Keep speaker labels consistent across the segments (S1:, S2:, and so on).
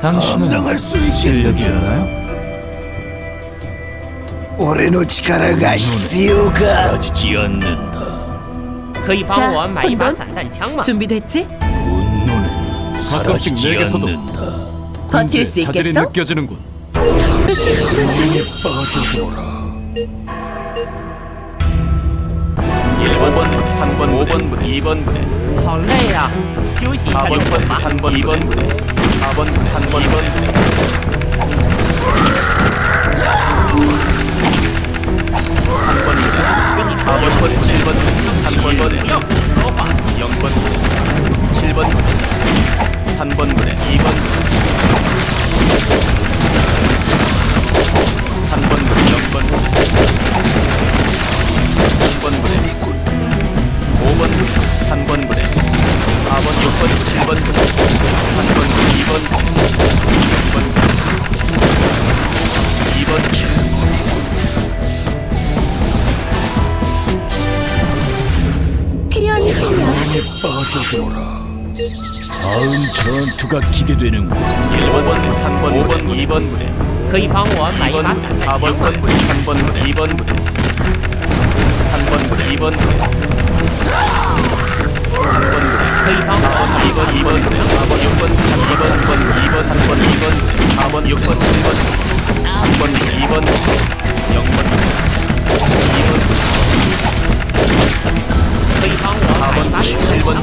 S1: 당신은
S2: 감당할 수 있겠느냐?
S1: 실력이 있나요?
S2: 俺の力が必要か
S1: 사라지지 않는다.
S3: 可以帮
S4: 자
S3: 我买一把
S4: 혼돈
S3: 散弹枪吗？
S4: 준비됐지?
S1: 분노는 사라지지
S5: 내게서도
S1: 않는다.
S4: 버틸 수
S5: 자질이
S4: 있겠어?
S5: 느껴지는군.
S4: 조심 조심
S2: 빠져들어라
S6: 1번, 3번, 5번, 2번 부대,
S3: 好累呀、休息一下就
S6: 4번
S3: 滚
S6: 부대,
S3: 吧。
S6: 3번, 2번 부대, 4번, 3번, 2번 부대. 3번 6번, 7번 부대, 3번 부대, 2번 부대, 6번 부대, 2번 7번
S4: 필요한 생명
S1: 빠져들어라. 다음 전투가 기대되는군.
S6: 1번, 3번, 5번, 2번 부대,
S3: 可以帮我买一
S6: 2번
S3: 把
S6: 부대,
S3: 散弹
S6: 4번
S3: 枪吗？
S6: 부대, 3번 부대, 2번 부대, 3번 부대, 2번 부대, 3번 부대,
S3: 可以帮我
S6: 4번, 2번, 2번 부대, 4번, 6번, 3번, 3번, 2번, 3번, 2번 부대, 4번, 6번, 7번,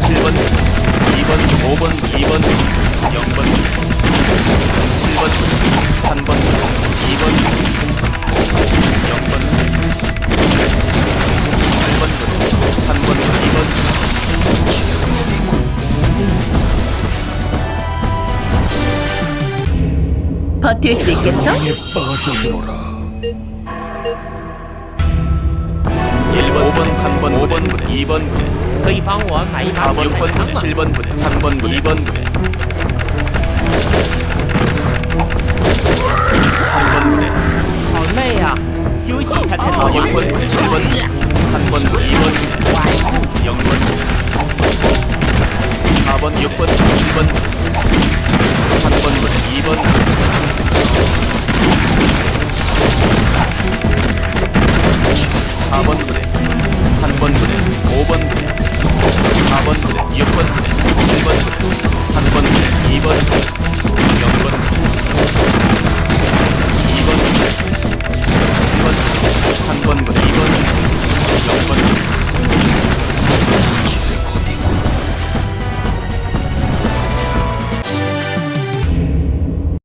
S6: 3번, 2번, 0번, 2번,
S4: 버틸 수 있겠어?
S2: 빠져들어라.
S6: 1번 5번, 3번, 5번 부대, 2번 부대, 4번 4번 부대, 7번 부대, 3번 부대, 2번 부대, 3번 부대, 4번 부대, 7번 부대, 3번 부대, 2번 부대, 0번 부대, 4번 6번